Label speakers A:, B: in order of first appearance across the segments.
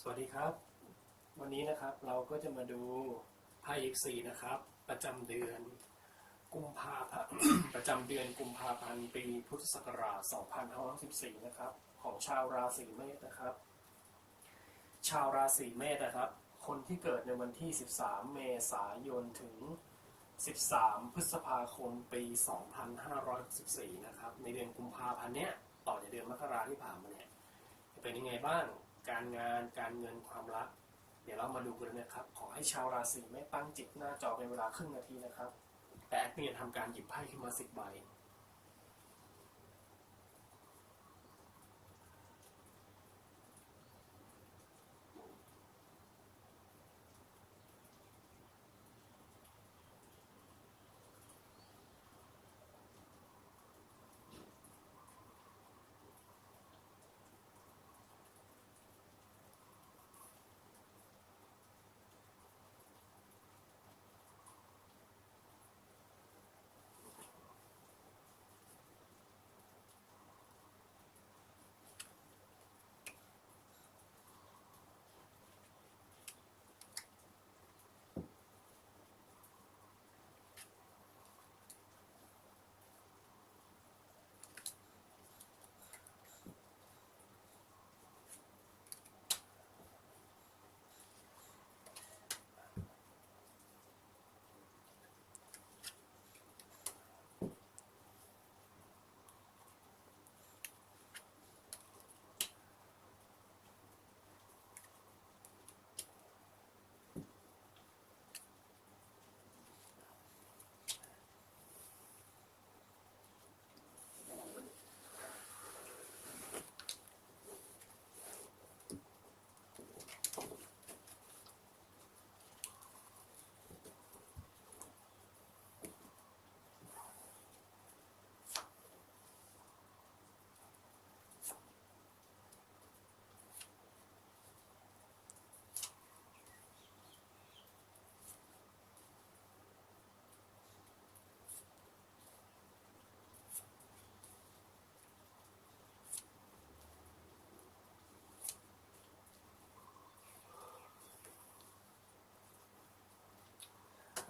A: สวัสดีครับ วันนี้นะครับเราก็จะมาดูไพ่ยิปซีนะครับ ประจำเดือน กุมภาพันธ์ประจำเดือนกุมภาพันธ์ปีพุทธศักราช 2514นะครับ ของชาวราศีเมษนะครับ ชาวราศีเมษนะครับ คนที่เกิดในวันที่ 13 เมษายนถึง 13 พฤษภาคมปี 2514นะครับ ในเดือนกุมภาพันธ์เนี้ยต่อจากเดือนมกราที่ผ่านมาเนี่ยเป็นยังไงบ้าง การงาน การเงินความรัก เดี๋ยวเรามาดูกันนะครับ ขอให้ชาวราศีไม่ตั้งจิตหน้าจอเป็นเวลาครึ่งนาทีนะครับ แต่แอดมินทำการหยิบไพ่ขึ้นมาสิบใบ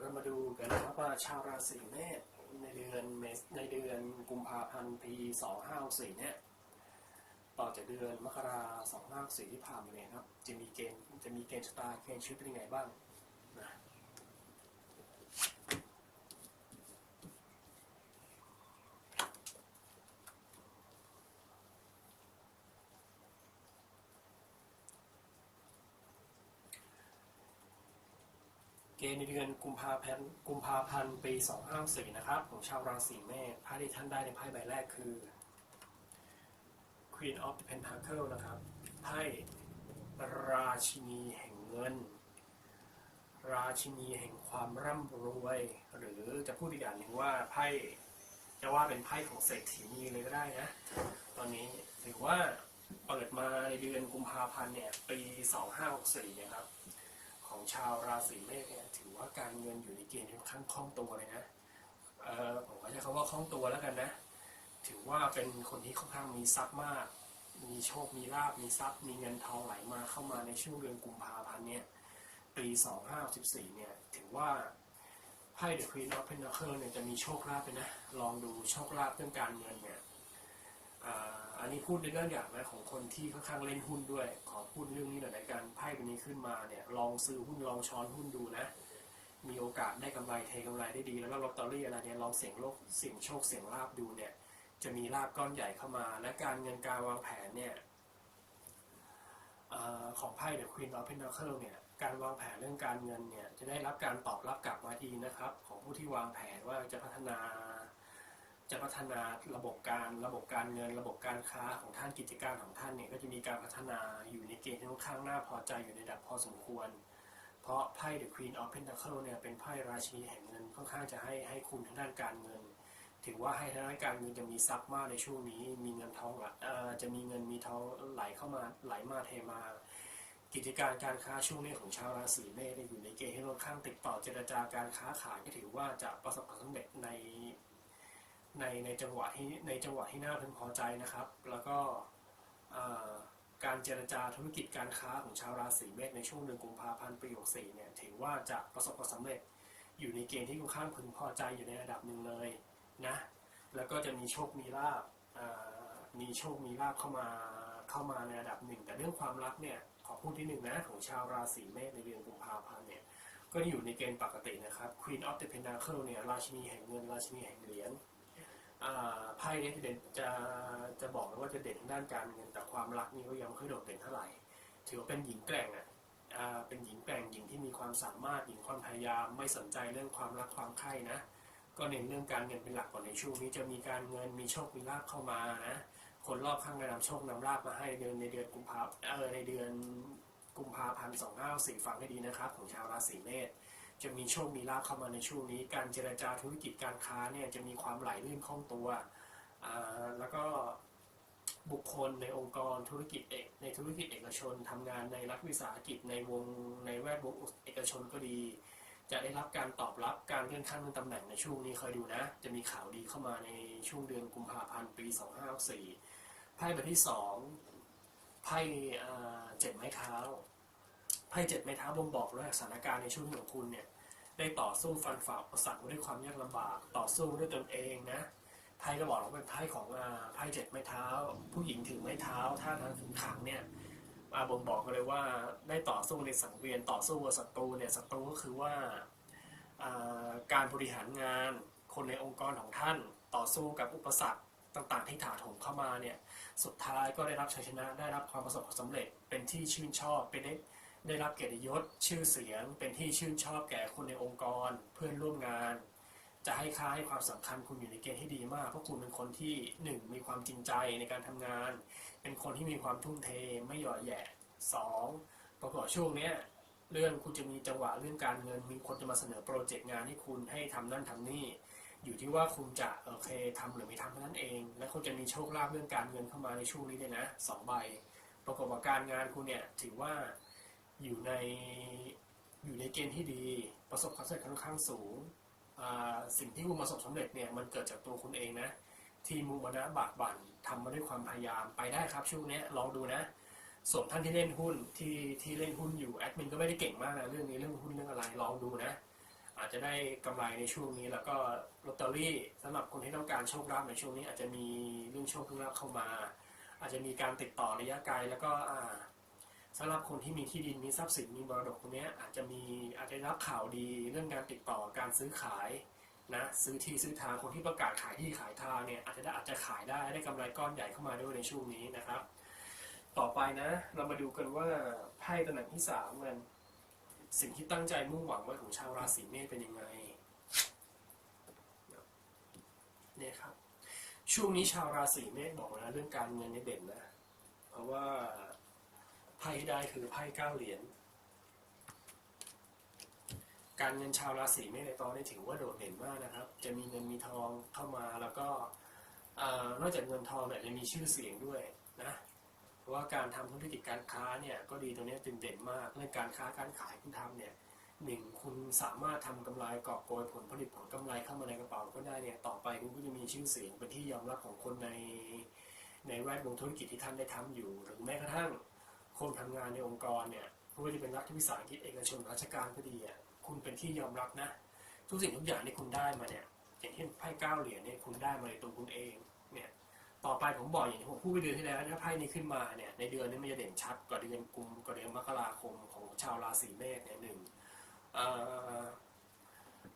A: เรามาดูกันนะครับว่าชาวราศีเมษในเดือนเมษในเดือนกุมภาพันธ์ปี2564เนี่ยต่อจากเดือนมกราคม2564ที่ผ่านมาเนี่ยครับ จะมีเกณฑ์จะมีเกณฑ์ชะตาเกณฑ์ชีวิตเป็นยังไงบ้าง เกณฑ์ในเดือนกุมภาพันธ์กุมภาพันธ์ปี2564นะครับของชาวราศีเมษไพ่ที่ท่านได้ในไพ่ใบแรกคือ Queen of the Pentacle นะครับไพ่ราชินีแห่งเงิน ราชินีแห่งความร่ำรวย หรือจะพูดอีกอย่างหนึ่งว่าไพ่จะว่าเป็นไพ่ของเศรษฐีนีเลยก็ได้นะ ตอนนี้ถือว่าเปิดมาในเดือนกุมภาพันธ์เนี่ยปี 2564นี่ยครับ ของชาวราศีเมษเนี่ยถือว่าการเงินอยู่ในเกณฑ์ค่อนข้างคล่องตัวเลยนะเออผมก็ใช้คำว่าคล่องตัวแล้วกันนะ ถือว่าเป็นคนที่ค่อนข้างมีทรัพย์มาก มีโชค มีลาบมีทรัพย์ มีเงินทองไหลมาเข้ามาในช่วงเดือนกุมภาพันธ์เนี่ย ปี 2564เนี่ย ถือว่าไพ่ The Queen of Pentacles เนี่ยจะมีโชคลาภไปนะ ลองดูโชคลาภเรื่องการเงินเนี่ยอ่า อันนี้พูดในเรื่องอย่างนะของคนที่ค่อนข้างเล่นหุ้นด้วย ขอพูดเรื่องนี้หน่อยในการไพ่ใบนี้ขึ้นมาเนี่ย ลองซื้อหุ้นลองช้อนหุ้นดูนะ มีโอกาสได้กำไรเทกำไรได้ดี แล้วก็ลอตเตอรี่อะไรเนี่ยลองเสี่ยงโลกเสี่ยงโชคเสี่ยงลาบดูเนี่ย จะมีลาบก้อนใหญ่เข้ามา และการเงินการวางแผนเนี่ยอของไพ่เดอะควีนออฟเพน a เคิลเนี่ยการวางแผนเรื่องการเงินเนี่ยจะได้รับการตอบรับกลับมาดีนะครับ ของผู้ที่วางแผนว่าจะพัฒนา จะพัฒนาระบบการระบบการเงิน ระบบการค้าของท่านกิจการของท่านเนี่ยก็จะมีการพัฒนาอยู่ในเกณฑ์ที่ค่อนข้างน่าพอใจอยู่ในระดับพอสมควร เพราะไพ่ The Queen of Pentacles เนี่ยเป็นไพ่ราชินีแห่งเงินค่อนข้างจะให้ให้คุณทางด้านการเงิน ถือว่าให้ทางด้านการเงินจะมีทรัพย์มากในช่วงนี้ มีเงินทองเอ่อจะมีเงินมีทองไหลเข้ามาไหลมาเทมา กิจการการค้าช่วงนี้ของชาวราศีเมษอยู่ในเกณฑ์ที่ค่อนข้างติดต่อเจรจาการค้าขายก็ถือว่าจะประสบความสำเร็จใน ในในจังหวะที่ในจังหวะที่น่าพึงพอใจนะครับ แล้วก็การเจรจาธุรกิจการค้าของชาวราศีเมษในช่วงเดือนกุมภาพันธ์ปี64เนี่ยถือว่าจะประสบความสำเร็จอยู่ในเกณฑ์ที่ค่อนข้างพึงพอใจอยู่ในระดับหนึ่งเลยนะแล้วก็จะมีโชคมีลาบมีโชคมีลาบเข้ามาเข้ามาในระดับหนึ่ง แต่เรื่องความรักเนี่ยขอพูดที่หนึ่งนะของชาวราศีเมษในเดือนกุมภาพันธ์เนี่ยก็อยู่ในเกณฑ์ปกตินะครับ Queen of the Pentacle เนี่ยราชินีแห่งเงินราชินีแห่งเหรียญ ไพ่เนี่ยจะเด่นจะจะบอกเลยว่าจะเด่นทางด้านการเงินแต่ความรักนี่ก็ยังไม่ค่อยโดดเด่นเท่าไหร่ ถือว่าเป็นหญิงแกร่งอะอ่าเป็นหญิงแกร่งหญิงที่มีความสามารถหญิงความพยายามไม่สนใจเรื่องความรักความใคร่นะ ก็เน้นเรื่องการเงินเป็นหลักก่อนในช่วงนี้จะมีการเงินมีโชคมีลาภเข้ามานะคนรอบข้างจะนำโชคนำลาภมาให้เดือนในเดือนกุมภาเออในเดือนกุมภาพันธ์สองห้าสี่ฟังให้ดีนะครับ ของชาวราศีเมษ จะมีโชค มีลาภเข้ามาในช่วงนี้ การเจรจาธุรกิจการค้าเนี่ยจะมีความไหลลื่นคล่องตัว แล้วก็บุคคลในองค์กรธุรกิจเอกในธุรกิจเอกชนทำงานในรัฐวิสาหกิจในวงในแวดวงเอกชนก็ดี จะได้รับการตอบรับการเลื่อนขั้นเลื่อนตำแหน่งในช่วงนี้คอยดูนะ จะมีข่าวดีเข้ามาในช่วงเดือนกุมภาพันธ์ปี 2564ไพ่ใบที่สองไพ่เจ็ดไม้เท้า ไพ่เจ็ดไม้เท้าบ่งบอกว่าสถานการณ์ในช่วงของคุณเนี่ยได้ต่อสู้ฟันฝ่าอุปสรรคด้วยความยากลำบาก ต่อสู้ด้วยตนเองนะไพ่ก็บอกว่าเป็นไพ่ของอาไพ่เจ็ดไม้เท้า ผู้หญิงถือไม้เท้าท่าทางขึงขังเนี่ยมาบ่งบอกเลยว่าได้ต่อสู้ในสังเวียนต่อสู้กับศัตรูเนี่ยศัตรูก็คือว่าอ่าการบริหารงานคนในองค์กรของท่านต่อสู้กับอุปสรรคต่างๆ ที่ถาโถมเข้ามาเนี่ยสุดท้ายก็ได้รับชัยชนะได้รับความประสบความสำเร็จเป็นที่ชื่นชอบเป็น ได้รับเกียรติยศชื่อเสียง เป็นที่ชื่นชอบแก่คนในองค์กร เพื่อนร่วมงาน จะให้ค่าให้ความสำคัญคุณอยู่ในเกณฑ์ที่ดีมาก เพราะคุณเป็นคนที่หนึ่งมีความจริงใจในการทำงาน เป็นคนที่มีความทุ่มเทไม่หย่อแหย่สองประกอบช่วงเนี้ยเรื่องคุณจะมีจังหวะเรื่องการเงิน มีคนจะมาเสนอโปรเจกต์งานให้คุณให้ทำนั่นทำนี่ อยู่ที่ว่าคุณจะโอเคทำหรือไม่ทำเท่านั้นเอง และคุณจะมีโชคลาภเรื่องการเงินเข้ามาในช่วงนี้เนี่ยนะสองใบ ประกอบกับการงานคุณเนี่ยถือว่า อยู่ในอยู่ในเกณฑ์ที่ดีประสบความสำเร็จค่อนข้างสูง สิ่งที่คุณประสบสำเร็จเนี่ยมันเกิดจากตัวคุณเองนะที่มุมานะบากบั่นทำมาด้วยความพยายามไปได้ครับช่วงนี้ลองดูนะส่วนท่านที่เล่นหุ้นที่ที่เล่นหุ้นอยู่แอดมินก็ไม่ได้เก่งมากนะเรื่องนี้เรื่องหุ้นเรื่องอะไรลองดูนะ อาจจะได้กำไรในช่วงนี้แล้วก็ลอตเตอรี่สำหรับคนที่ต้องการโชคลาภในช่วงนี้ อาจจะมีเรื่องโชคลาภเข้ามา อาจจะมีการติดต่อระยะไกลแล้วก็อ่า สำหรับคนที่มีที่ดินมีทรัพย์สินมีมรดกตรงนี้อาจจะมีอาจจะรับข่าวดีเรื่องการติดต่อการซื้อขายนะซื้อที่ซื้อทางคนที่ประกาศขายที่ขายทางเนี่ยอาจจะได้อาจจะขายได้ได้กำไรก้อนใหญ่เข้ามาด้วยในช่วงนี้นะครับ ต่อไปนะเรามาดูกันว่าไพ่ตำแหน่งที่สามกันสิ่งที่ตั้งใจมุ่งหวังไว้ของชาวราศีเมษเป็นยังไงเนี่ยครับช่วงนี้ชาวราศีเมษบอกนะเรื่องการเงินเนี่ยเด่นนะ เพราะว่า ไพ่ที่ได้คือไพ่เก้าเหรียญการเงินชาวราศีเมษในตอนนี้ถือว่าโดดเด่นมากนะครับ จะมีเงินมีทองเข้ามาแล้วก็นอกจากเงินทองเนี่ยจะมีชื่อเสียงด้วยนะเพราะว่าการทำธุรกิจการค้าเนี่ยก็ดีตรงนี้เด่นมากเรื่องการค้าการขายคุณทำเนี่ยหนึ่งคุณสามารถทำกำไรกอบโกยผลผลิตผลกำไรเข้ามาในกระเป๋าก็ได้เนี่ยต่อไปคุณก็จะมีชื่อเสียงเป็นที่ยอมรับของคนในในแวดวงธุรกิจที่ท่านได้ทำอยู่หรือแม้กระทั่ง คนทำงานในองค์กรเนี่ยไม่ว่าจะเป็นรัฐวิสาหกิจเอกชนราชการก็ดีอะคุณเป็นที่ยอมรับนะ ทุกสิ่งทุกอย่างที่คุณได้มาเนี่ยอย่างเช่นไพ่เก้าเหรียญเนี่ยคุณได้มาในตัวคุณเองเนี่ยต่อไปผมบอกอย่างที่ผมพูดไปเดือนที่แล้วถ้าไพ่นี้ขึ้นมาเนี่ยในเดือนนี้มันจะเด่นชัดกว่าเดือนกุมกว่าเดือนมกราคมของชาวราศีเมษเนี่ยหนึ่ง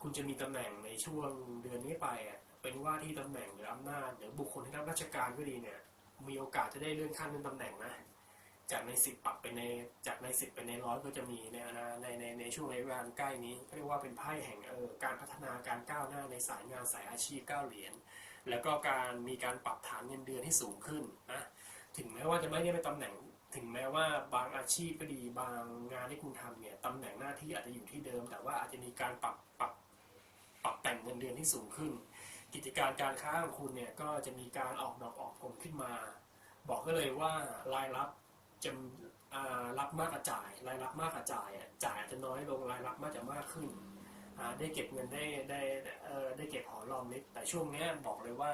A: คุณจะมีตำแหน่งในช่วงเดือนนี้ไปอะเป็นว่าที่ตำแหน่งหรืออำนาจหรือบุคคลที่รับราชการก็ดีเนี่ยมีโอกาสจะได้เลื่อนขั้นเลื่อนตำแหน่งนะ จากในสิบปรับไปในจากในสิบไปในร้อยก็จะมีในอนาในในในช่วงระยะเวลาใกล้นี้เรียกว่าเป็นไพ่แห่งเออการพัฒนาการก้าวหน้าในสายงานสายอาชีพก้าวเหรียญแล้วก็การมีการปรับฐานเงินเดือนให้สูงขึ้นนะถึงแม้ว่าจะไม่ได้เป็นตำแหน่ง ถึงแม้ว่าบางอาชีพก็ดีบางงานที่คุณทำเนี่ยตำแหน่งหน้าที่อาจจะอยู่ที่เดิม แต่ว่าอาจจะมีการปรับปรับปรับแต่งเงินเดือนที่สูงขึ้น กิจการการค้าของคุณเนี่ยก็จะมีการออกดอกออกผลขึ้นมา บอกก็เลยว่ารายรับ จะรับมากกว่าจ่าย รายรับมากกว่าจ่ายจ่ายอาจจะน้อยลงรายรับมากจะมากขึ้นได้เก็บเงินได้ได้ได้เก็บหอรอมริบแต่ช่วงนี้บอกเลยว่า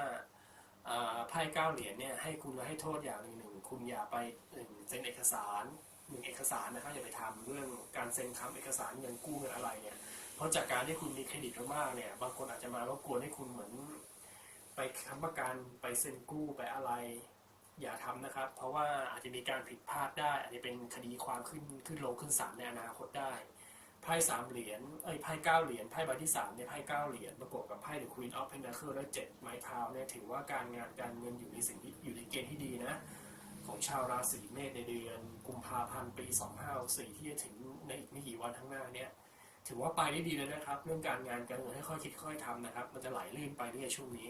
A: อ่าไพ่เก้าเหรียญเนี่ยให้คุณให้โทษอย่างหนึ่งหนึ่งคุณอย่าไปเซ็นเอกสารหนึ่งเอกสารนะครับอย่าไปทำเรื่องการเซ็นคำเอกสารเงินกู้เงินอะไรเนี่ยเพราะจากการที่คุณมีเครดิตมากเนี่ยบางคนอาจจะมารบกวนให้คุณเหมือน ไปค้ำประกันไปเซ็นกู้ไปอะไร อย่าทำนะครับ เพราะว่าอาจจะมีการผิดพลาดได้ อาจจะเป็นคดีความขึ้นขึ้นลงขึ้นศาลในอนาคตได้ไพ่สามเหรียญเอ้ยไพ่เก้าเหรียญไพ่ใบที่สามเนี่ยไพ่เก้าเหรียญประกอบกับไพ่ The Queen of Pentacles และเจ็ดไม้เท้าเนี่ยถือว่าการงานการเงินอยู่ในสิ่งที่อยู่ในเกณฑ์ที่ดีนะของชาวราศีเมษในเดือนกุมภาพันธ์ปี2564ที่จะถึงในอีกไม่กี่วันข้างหน้าเนี่ยถือว่าไปได้ดีเลยนะครับ เรื่องการงานการเงินให้ค่อยคิดค่อยทำนะครับ มันจะไหลลื่นไปเรื่อยช่วงนี้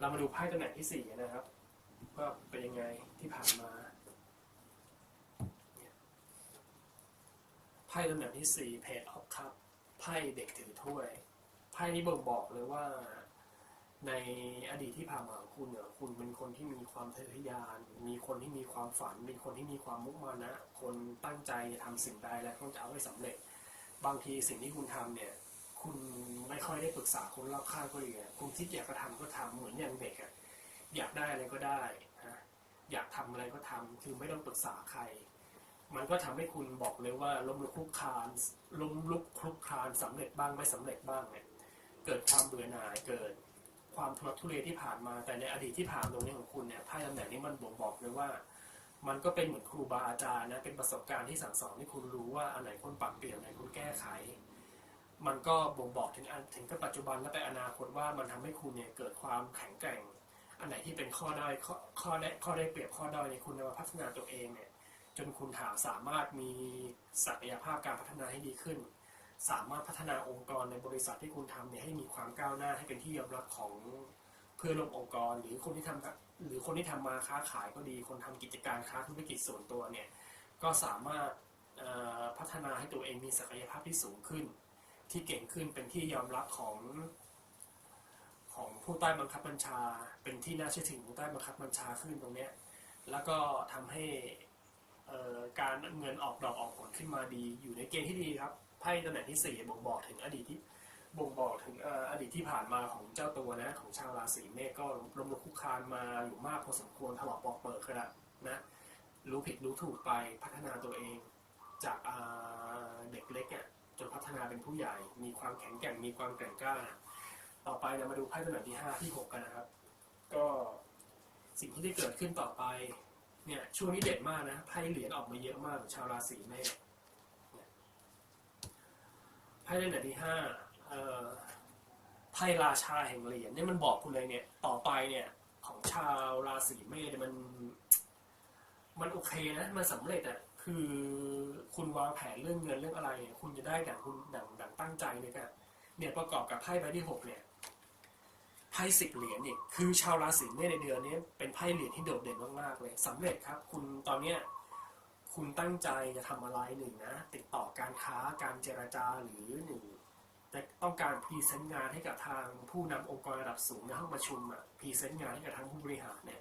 A: เรามาดูไพ่ตำแหน่งที่สี่นะครับ ว่าเป็นยังไงที่ผ่านมาไพ่ตำแหน่งที่สี่เพจออฟคัพไพ่เด็กถือถ้วยไพ่นี้บ่งบอกเลยว่า ในอดีตที่ผ่านมาของคุณเนี่ยคุณเป็นคนที่มีความทะเยอทะยาน มีคนที่มีความฝัน เป็นคนที่มีความมุ่งมั่นะ คนตั้งใจจะทำสิ่งใดและต้องจะเอาให้สำเร็จ บางทีสิ่งที่คุณทำเนี่ย คุณไม่ค่อยได้ปรึกษาคนรอบข้างก็เลยคุณคิดอยากจะทำก็ทำเหมือนอย่างเด็กอะ อยากได้อะไรก็ได้นะอยากทำอะไรก็ทำคือไม่ต้องปรึกษาใคร มันก็ทำให้คุณบอกเลยว่าล้มลุกคลุกคลานล้มลุกคลุกคลานสำเร็จบ้างไม่สำเร็จบ้างเนี่ยเกิดความเบื่อหน่ายเกิดความทุรทุเรที่ผ่านมาแต่ในอดีตที่ผ่านตรงนี้ของคุณเนี่ยไพ่ตำแหน่งนี้มันบ่งบอกเลยว่า มันก็เป็นเหมือนครูบาอาจารย์นะเป็นประสบการณ์ที่สั่งสอนให้คุณรู้ว่าอันไหนควรปรับเปลี่ยนอันไหนควรแก้ไข มันก็บ่งบอกถึงถึงกับปัจจุบันและไปอนาคตว่ามันทำให้คุณเนี่ยเกิดความแข็งแกร่ง อันไหนที่เป็นข้อได้ข้อข้อได้ข้อได้เปรียบข้อด้อยในยคุณนำมาพัฒนาตัวเองเนี่ยจนคุณถาสามารถมีศักยภาพการพัฒนาให้ดีขึ้น สามารถพัฒนาองค์กรในบริษัทที่คุณทำเนี่ยให้มีความก้าวหน้าให้เป็นที่ยอมรับของเพื่อนร่วมองค์กร หรือคนที่ทำหรือคนที่ทำมาค้าขายก็ดี คนทำกิจการค้าธุรกิจส่วนตัวเนี่ยก็สามารถพัฒนาให้ตัวเองมีศักยภาพที่สูงขึ้น ที่เก่งขึ้นเป็นที่ยอมรับของ ของผู้ใต้บังคับบัญชา เป็นที่น่าเชื่อถือของผู้ใต้บังคับบัญชาขึ้นตรงเนี้ยแล้วก็ทำให้การเงินออกดอกออกผลขึ้นมาดี อยู่ในเกณฑ์ที่ดีครับไพ่ตำแหน่งที่สี่บ่งบอกถึงอดีตที่บ่งบอกถึงอดีตที่ผ่านมาของเจ้าตัวนะของชาวราศีเมษก็ลมลุกคุกคานมาอยู่มากพอสมควรถลอกปอกเปิดขนาดนะรู้ผิดรู้ถูกไปพัฒนาตัวเอง จากเด็กเล็กอะจนพัฒนาเป็นผู้ใหญ่ มีความแข็งแกร่งมีความแกร่งกล้า ต่อไปเรามาดูไพ่ตำแหน่งที่ห้าที่หกกันนะครับ ก็สิ่งที่ได้เกิดขึ้นต่อไป เนี่ยช่วงนี้เด็ดมากนะไพ่เหรียญออกมาเยอะมากของชาวราศีเมษไพ่ตำแหน่งที่ห้าไพ่ราชาแห่งเหรียญเนี่ยมันบอกคุณเลยเนี่ยต่อไปเนี่ยของชาวราศีเมษมัน มันโอเคนะมันสำเร็จอะคือคุณวางแผนเรื่องเงินเรื่องอะไรเนี่ยคุณจะได้ดังคุณดังดังตั้งใจเลยกันเนี่ยประกอบกับไพ่ใบที่หกเนี่ย ไพ่สิบเหรียญเนี่ยคือชาวราศีเมษในเดือนนี้เป็นไพ่เหรียญที่โดดเด่นมากๆเลยสำเร็จครับ คุณตอนเนี้ยคุณตั้งใจจะทำอะไรหนึ่งนะ ติดต่อการค้าการเจรจาหรือหนึ่งแต่ต้องการพรีเซนต์งานให้กับทางผู้นำองค์กรระดับสูงในห้องประชุมอะพรีเซนต์งานให้กับทางผู้บริหารเนี่ย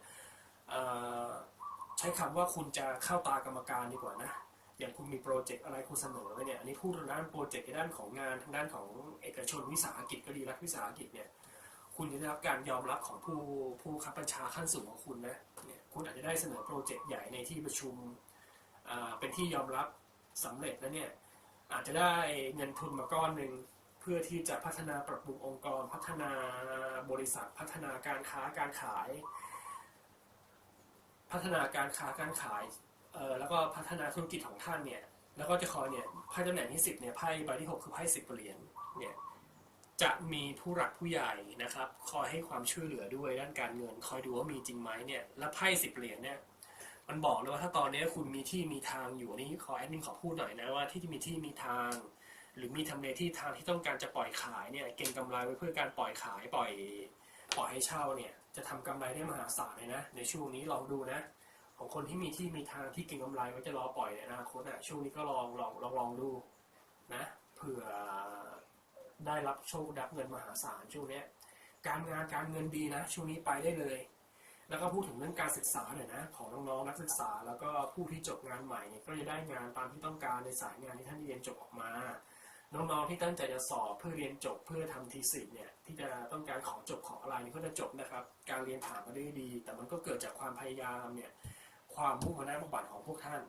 A: ใช้คำว่าคุณจะเข้าตากรรมการดีกว่านะอย่างคุณมีโปรเจกต์อะไรคุณเสนอไปเนี่ยอันนี้พูดทางด้านโปรเจกต์ในด้านของงานทางด้านของเอกชนวิสาหกิจก็ดีรัฐวิสาหกิจเนี่ย คุณจะได้รับการยอมรับของผู้ผู้ขับบัญชาขั้นสูงของคุณนะเนี่ยคุณอาจจะได้เสนอโปรเจกต์ใหญ่ในที่ประชุมเป็นที่ยอมรับสำเร็จแล้วเนี่ยอาจจะได้เงินทุนมาก้อนหนึ่งเพื่อที่จะพัฒนาปรับปรุงองค์กร พัฒนาบริษัท พัฒนาการค้าการขาย พัฒนาการค้าการขายเออแล้วก็พัฒนาธุรกิจของท่านเนี่ยแล้วก็จะคอยเนี่ยไพ่ตำแหน่งที่สิบเนี่ยไพ่ใบที่หกคือไพ่สิบเหรียญเนี่ย จะมีผู้หลักผู้ใหญ่นะครับ คอยให้ความช่วยเหลือด้วยด้านการเงิน คอยดูว่ามีจริงไหมเนี่ย และไพ่สิบเหรียญเนี่ยมันบอกเลยว่าถ้าตอนนี้คุณมีที่มีทางอยู่นี่ขอแอดมินขอพูดหน่อยนะว่าที่มีที่มีทาง หรือมีทำเลที่ทางที่ต้องการจะปล่อยขายเนี่ยเก็งกำไรไว้เพื่อการปล่อยขายปล่อยปล่อยให้เช่าเนี่ยจะทำกำไรได้มหาศาลเลยนะ ในช่วงนี้ลองดูนะ ของคนที่มีที่มีทางที่เก็งกำไรไว้จะรอปล่อยในอนาคตอะช่วงนี้ก็ลองลองลองลองดูนะเผื่อ ได้รับโชครับเงินมหาศาลช่วงนี้การงานการเงินดีนะ ช่วงนี้ไปได้เลย แล้วก็พูดถึงเรื่องการศึกษาหน่อยนะ ของน้องๆนักศึกษาแล้วก็ผู้ที่จบงานใหม่เนี่ยก็จะได้งานตามที่ต้องการในสายงานที่ท่านเรียนจบออกมา น้องๆที่ตั้งใจจะสอบเพื่อเรียนจบเพื่อทำทีสิเนี่ยที่จะต้องการขอจบขออะไรนี่ก็จะจบนะครับ การเรียนผ่านมาได้ดี แต่มันก็เกิดจากความพยายามเนี่ยความมุ่งมั่นมุ่งบั่นของพวกท่าน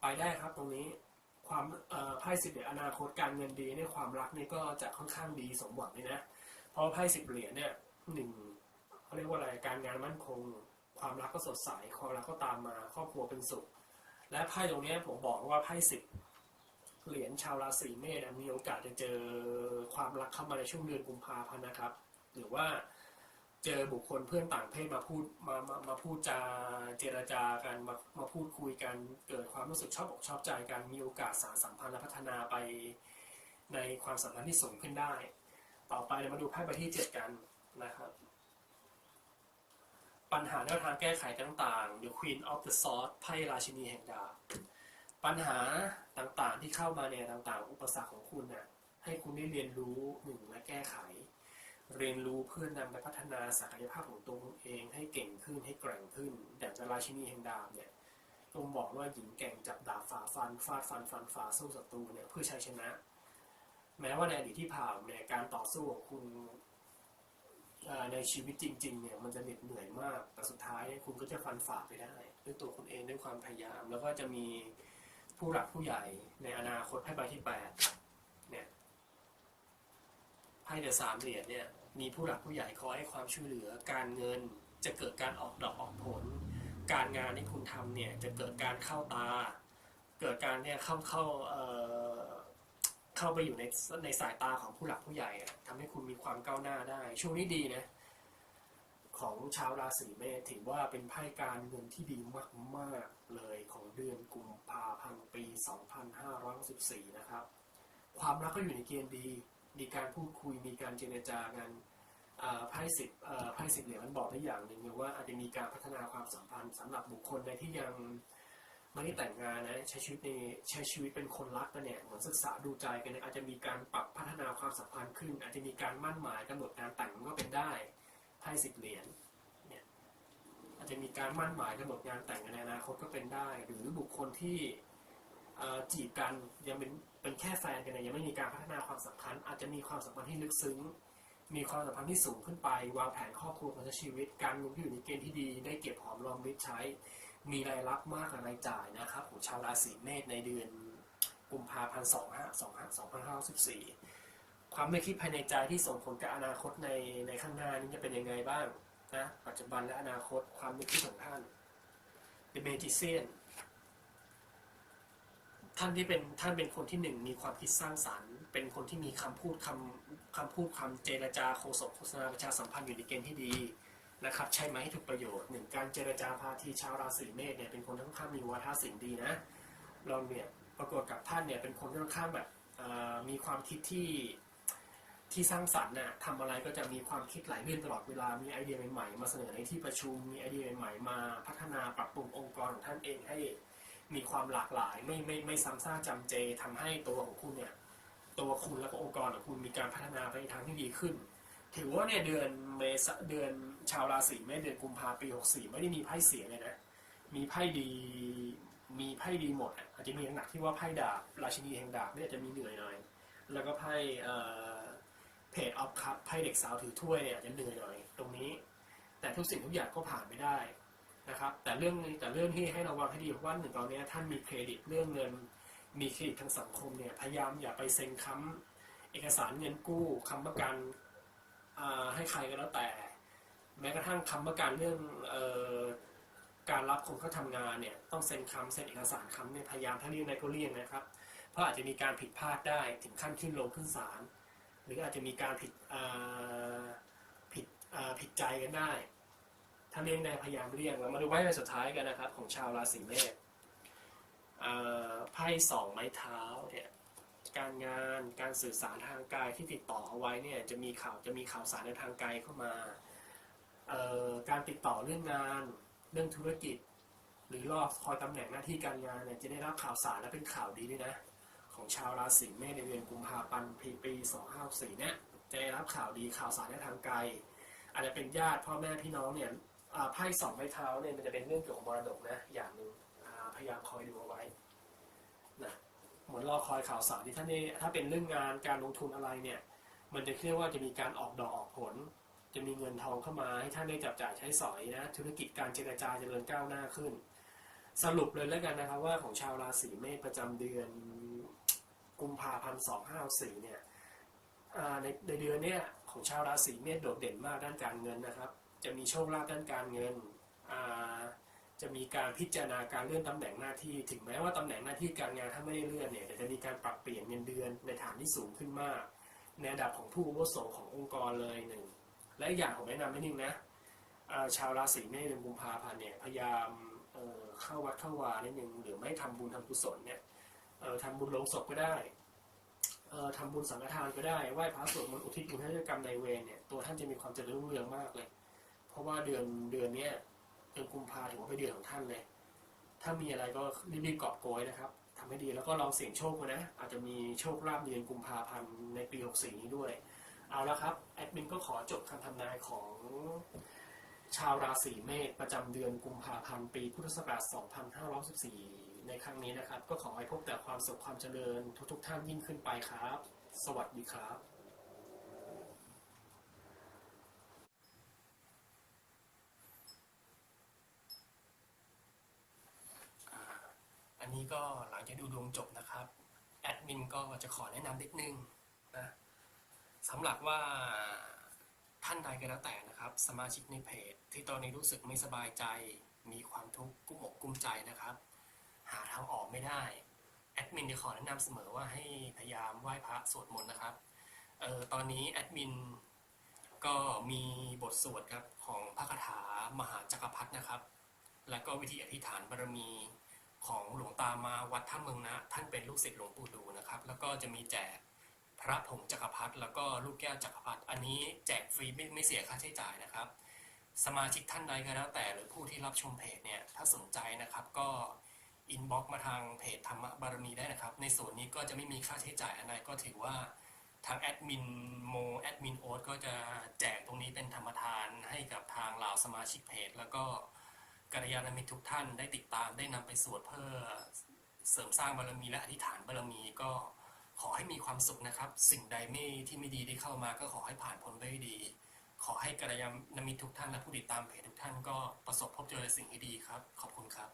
A: ไปได้ครับตรงนี้ ความไพ่สิบเหรียญอนาคตการเงินดีเนี่ยความรักนี่ก็จะค่อนข้างดีสมหวังเลยนะเพราะไพ่สิบเหรียญเนี่ยหนึ่งเขาเรียกว่าอะไรการงานมั่นคง ความรักก็สดใสความรักก็ตามมาครอบครัวเป็นสุข และไพ่ตรงนี้ผมบอกว่าไพ่สิบเหรียญชาวราศีเมษมีโอกาสจะเจอความรักเข้ามาในช่วงเดือนกุมภาพันธ์นะครับ หรือว่า เจอบุคคลเพื่อนต่างเพศมาพูดมามามาพูดจาเจรจากันมามาพูดคุยกันเกิดความรู้สึกชอบอกชอบใจกันมีโอกาสสานสัมพันธ์และพัฒนาไปในความสัมพันธ์ที่สูงขึ้นได้ ต่อไปเรามาดูไพ่ใบที่เจ็ดกันนะครับ ปัญหาแนวทางแก้ไขต่างๆ The Queen of the Sword ไพ่ราชินีแห่งดาบปัญหาต่างๆที่เข้ามาเนี่ยต่างๆ อุปสรรคของคุณน่ะให้คุณได้เรียนรู้หนึ่งและแก้ไข เรียนรู้เพื่อนำไปพัฒนาศักยภาพของตัวเองให้เก่งขึ้นให้แกร่งขึ้นอย่างราชินีแห่งดาบเนี่ยต้องบอกว่าหญิงแก่งจับดาบฝ่าฟันฟาดฟันฟันฝ่าสู้ศัตรูเนี่ยเพื่อชัยชนะ แม้ว่าในอดีตที่ผ่านเนี่ยการต่อสู้ของคุณในชีวิตจริงๆเนี่ยมันจะเหน็ดเหนื่อยมาก แต่สุดท้ายคุณก็จะฟันฝ่าไปได้ด้วยตัวคุณเองด้วยความพยายาม แล้วก็จะมีผู้หลักผู้ใหญ่ในอนาคตไพ่ใบที่แปดเนี่ยไพ่เดือะสามเหรียญเนี่ย มีผู้หลักผู้ใหญ่คอยให้ความช่วยเหลือ การเงินจะเกิดการออกดอกออกผล การงานที่คุณทำเนี่ยจะเกิดการเข้าตา เกิดการเนี่ยเข้าเข้าเอ่อเข้าไปอยู่ในในสายตาของผู้หลักผู้ใหญ่อะทำให้คุณมีความก้าวหน้าได้ ช่วงนี้ดีนะของชาวราศีเมษถือว่าเป็นไพ่การเงินที่ดีมาก ๆ เลยของเดือนกุมภาพันธ์ปี 2564 นะครับ ความรักก็อยู่ในเกณฑ์ดี มีการพูดคุยมีการเจรจากันไพ่สิบไพ่สิบเหรียญมันบอกได้อย่างหนึ่งว่าอาจจะมีการพัฒนาความสัมพันธ์สำหรับบุคคลในที่ยังไม่ได้แต่งงานนะใช้ชีวิตในใช้ชีวิตเป็นคนรักกันเนี่ยเหมือนศึกษาดูใจกันเนี่ยอาจจะมีการปรับพัฒนาความสัมพันธ์ขึ้น อาจจะมีการมั่นหมายกำหนดงานแต่งก็เป็นได้ไพ่สิบเหรียญเนี่ยอาจจะมีการมั่นหมายกำหนดงานแต่งในอนาคตก็เป็นได้ หรือบุคคลที่จีบกันยังเป็น เป็นแค่แฟนกันเนี่ยยังไม่มีการพัฒนาความสัมพันธ์อาจจะมีความสัมพันธ์ที่ลึกซึ้ง มีความสัมพันธ์ที่สูงขึ้นไป วางแผนครอบครัวการใช้ชีวิต การเงินที่อยู่ในเกณฑ์ที่ดี ได้เก็บหอมรอมริบใช้ มีรายรับมากกว่ารายจ่ายนะครับของชาวราศีเมษในเดือนกุมภาพันธ์สองห้าสองห้าสองพันห้าสิบสี่ความไม่คิดภายในใจที่ส่งผลกับอนาคตในในข้างหน้านี้จะเป็นยังไงบ้างนะปัจจุบันและอนาคตความไม่คิดของท่าน The Magician ท่านที่เป็นท่านเป็นคนที่หนึ่งมีความคิดสร้างสรรค์ เป็นคนที่มีคำพูดคำคำพูดคำเจรจาโฆษกโฆษณาประชาสัมพันธ์อยู่ในเกณฑ์ที่ดีนะครับ ใช่ไหมให้ถูกประโยชน์หนึ่งการเจรจาพาทีชาวราศีเมษเนี่ยเป็นคนที่ค่อนข้างมีวาทศิลป์ดีนะเราเนี่ยปรากฏกับท่านเนี่ยเป็นคนที่ค่อนข้างแบบมีความคิดที่ที่สร้างสรรค์น่ะทำอะไรก็จะมีความคิดไหลลื่นตลอดเวลา มีไอเดียใหม่ๆ มาเสนอในที่ประชุม มีไอเดียใหม่ๆ มาพัฒนาปรับปรุงองค์กรของท่านเองให้ มีความหลากหลายไม่ไม่ไม่ซ้ำซากจำเจทำให้ตัวของคุณเนี่ยตัวคุณและก็องค์กรของคุณมีการพัฒนาไปในทางที่ดีขึ้น ถือว่าเนี่ยเดือนเมษเดือนชาวราศีเมษเดือนกุมภาปี64ไม่ได้มีไพ่เสียเลยนะมีไพ่ดีมีไพ่ดีหมดอาจจะมีหนักที่ว่าไพ่ดาบ ราชินีแห่งดาบเนี่ยจะมีเหนื่อยหน่อยแล้วก็ไพ่เอ่อเพจออฟคัพไพ่เด็กสาวถือถ้วยเนี่ยอาจจะเหนื่อยหน่อยตรงนี้ แต่ทุกสิ่งทุกอย่างก็ผ่านไปได้ นะครับ แต่เรื่องแต่เรื่องที่ให้ระวังให้ดีเพราะว่าหนึ่งตอนนี้ท่านมีเครดิตเรื่องเงิน มีเครดิตทางสังคมเนี่ยพยายามอย่าไปเซ็นค้ำเอกสารเงินกู้ค้ำประกันให้ใครก็แล้วแต่ แม้กระทั่งคำประกันเรื่องออการรับคนเข้าทำงานเนี่ยต้องเซ็นคำเซ็นเอกสารคำเนี่ยพยายามถ้าเลี่ยงได้ก็เลี่ยงนะครับ เพราะอาจจะมีการผิดพลาดได้ถึงขั้นขึ้นลงขึ้นศาลหรืออาจจะมีการผิดผิดผิดใจกันได้ ถ้าเลี่ยงได้พยายามเลี่ยงแล้วมาดูไพ่ใบสุดท้ายกันนะครับ ของชาวราศีเมษไพ่สองไม้เท้าเนี่ยการงานการสื่อสารทางกายที่ติดต่อเอาไว้เนี่ยจะมีข่าวจะมีข่าวสารในทางไกลเข้ามาการติดต่อเรื่องงาน เรื่องธุรกิจ หรือรอบคอยตำแหน่งหน้าที่การงานเนี่ยจะได้รับข่าวสารและเป็นข่าวดีด้วยนะ ของชาวราศีเมษในเดือนกุมภาพันธ์ปีปี2564เนี่ยจะได้รับข่าวดีข่าวสารในทางไกลอาจจะเป็นญาติพ่อแม่พี่น้องเนี่ย ไพ่สองไม้เท้าเนี่ยมันจะเป็นเรื่องเกี่ยวกับมรดกนะอย่างหนึ่งพยายามคอยดูเอาไว้นะเหมือนรอคอยข่าวสารที่ท่านได้ถ้าเป็นเรื่องงานการลงทุนอะไรเนี่ย มันจะเรียกว่าจะมีการออกดอกออกผล จะมีเงินทองเข้ามาให้ท่านได้จับจ่ายใช้สอยนะธุรกิจการเจรจาเจริญก้าวหน้าขึ้น สรุปเลยแล้วกันนะครับว่าของชาวราศีเมษประจำเดือนกุมภาพันธ์สองห้าสี่เนี่ยในในเดือนเนี้ยของชาวราศีเมษโดดเด่นมากด้านการเงินนะครับ จะมีโชคลาภด้านการเงินจะมีการพิจารณาการเลื่อนตำแหน่งหน้าที่ ถึงแม้ว่าตำแหน่งหน้าที่การงานถ้าไม่ได้เลื่อนเนี่ยแต่จะมีการปรับเปลี่ยนเงินเดือนในฐานที่สูงขึ้นมากในระดับของผู้อาวุโสขององค์กรเลยหนึ่งและอย่างผมแนะนำนิดนึงนะชาวราศีเมษเดือนกุมภาพันธ์เนี่ยพยายามเข้าวัดเข้าวานิดนึงหรือไม่ทำบุญทำกุศลเนี่ยทำบุญลงศพก็ได้เอ่อทำบุญสังฆทานก็ได้ไหว้พระสวดมนต์อุทิศบุญให้เจ้ากรรมนายเวรเนี่ยตัวท่านจะมีความเจริญรุ่งเรืองมากเลย ราะว่าเดือนเดือนเนี้ยเดือนกุมภาถือว่าเป็นเดือนของท่านเลย ถ้ามีอะไรก็รีบๆกอบโกยนะครับทำให้ดีแล้วก็ลองเสี่ยงโชคนะ อาจจะมีโชคลาภเดือนกุมภาพันธ์ในปี64นี้ด้วย เอาละครับแอดมินก็ขอจบคำทำนายของชาวราศีเมษประจำเดือนกุมภาพันธ์ปีพุทธศักราช 2514 ในครั้งนี้นะครับ ก็ขอให้พบแต่ความสุขความเจริญทุกๆท่านยิ่งขึ้นไปครับ สวัสดีครับ อันนี้ ก็หลังจากดูดวงจบนะครับ แอดมินก็จะขอแนะนำนิดนึงนะสำหรับว่าท่านใดก็แล้วแต่นะครับ สมาชิกในเพจ ที่ตอนนี้รู้สึกไม่สบายใจ มีความทุกข์กุ้มอกกุ้มใจนะครับ หาทางออกไม่ได้ แอดมินจะขอแนะนำเสมอว่าให้พยายามไหว้พระสวดมนต์นะครับเออตอนนี้แอดมินก็มีบทสวดครับของพระคาถามหาจักรพรรดินะครับ และก็วิธีอธิษฐานบารมี ของหลวงตามาวัดท่าเมืองนะ ท่านเป็นลูกศิษย์หลวงปู่ดูนะครับ แล้วก็จะมีแจกพระผงจักรพรรดิแล้วก็ลูกแก้วจักรพรรดิอันนี้แจกฟรีไม่ไม่เสียค่าใช้จ่ายนะครับ สมาชิกท่านใดก็แล้วแต่หรือผู้ที่รับชมเพจเนี่ยถ้าสนใจนะครับก็อินบ็อกมาทางเพจธรรมบารมีได้นะครับ ในส่วนนี้ก็จะไม่มีค่าใช้จ่ายอะไรก็ถือว่าทางแอดมินโมแอดมินโอ๊ตก็จะแจกตรงนี้เป็นธรรมทานให้กับทางเหล่าสมาชิกเพจ แล้วก็ กัลยาณมิตรทุกท่านได้ติดตามได้นำไปสวดเพื่อเสริมสร้างบารมีและอธิษฐานบารมีก็ขอให้มีความสุขนะครับ สิ่งใดไม่ที่ไม่ดีได้เข้ามาก็ขอให้ผ่านพ้นไปด้วยดีขอให้กัลยาณมิตรทุกท่านและผู้ติดตามเพจทุกท่านก็ประสบพบเจอสิ่งที่ดีครับ ขอบคุณครับ